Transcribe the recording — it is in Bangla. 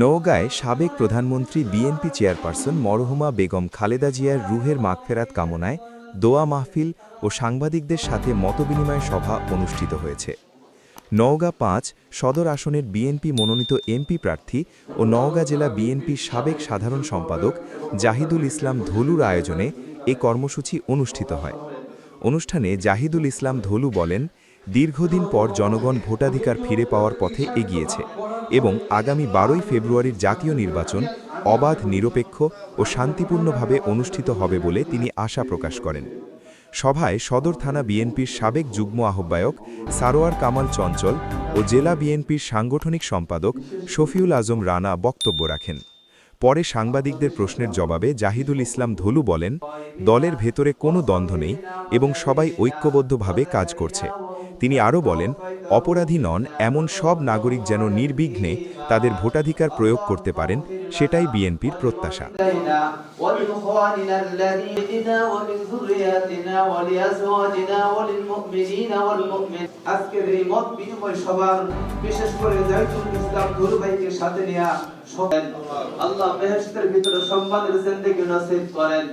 নওগাঁয় সাবেক প্রধানমন্ত্রী বিএনপি চেয়ারপারসন মরহুমা বেগম খালেদা জিয়ার রুহের মাগফেরাত কামনায় দোয়া মাহফিল ও সাংবাদিকদের সাথে মতবিনিময় সভা অনুষ্ঠিত হয়েছে। নওগাঁ পাঁচ সদর আসনের বিএনপি মনোনীত এমপি প্রার্থী ও নওগাঁ জেলা বিএনপির সাবেক সাধারণ সম্পাদক জাহিদুল ইসলাম ধলুর আয়োজনে এ কর্মসূচি অনুষ্ঠিত হয়। অনুষ্ঠানে জাহিদুল ইসলাম ধলু বলেন দীর্ঘদিন পর জনগণ ভোটাধিকার ফিরে পাওয়ার পথে এগিয়েছে এবং আগামী বারোই ফেব্রুয়ারির জাতীয় নির্বাচন অবাধ, নিরপেক্ষ ও শান্তিপূর্ণভাবে অনুষ্ঠিত হবে বলে তিনি আশা প্রকাশ করেন। সভায় সদর থানা বিএনপির সাবেক যুগ্ম আহ্বায়ক সারোয়ার কামাল চঞ্চল ও জেলা বিএনপির সাংগঠনিক সম্পাদক শফিউল আজম রানা বক্তব্য রাখেন। পরে সাংবাদিকদের প্রশ্নের জবাবে জাহিদুল ইসলাম ধলু বলেন, দলের ভেতরে কোনো দ্বন্দ্ব নেই এবং সবাই ঐক্যবদ্ধভাবে কাজ করছে। তিনি আরও বলেন অপরাধী নন এমন সব নাগরিক যেন নির্বিঘ্নে তাদের ভোটাধিকার প্রয়োগ করতে পারেন সেটাই বিএনপির প্রত্যাশা সাথে নেয়া আল্লাহ ভিতরে সম্মানের জেন্দেকে নসিব করেন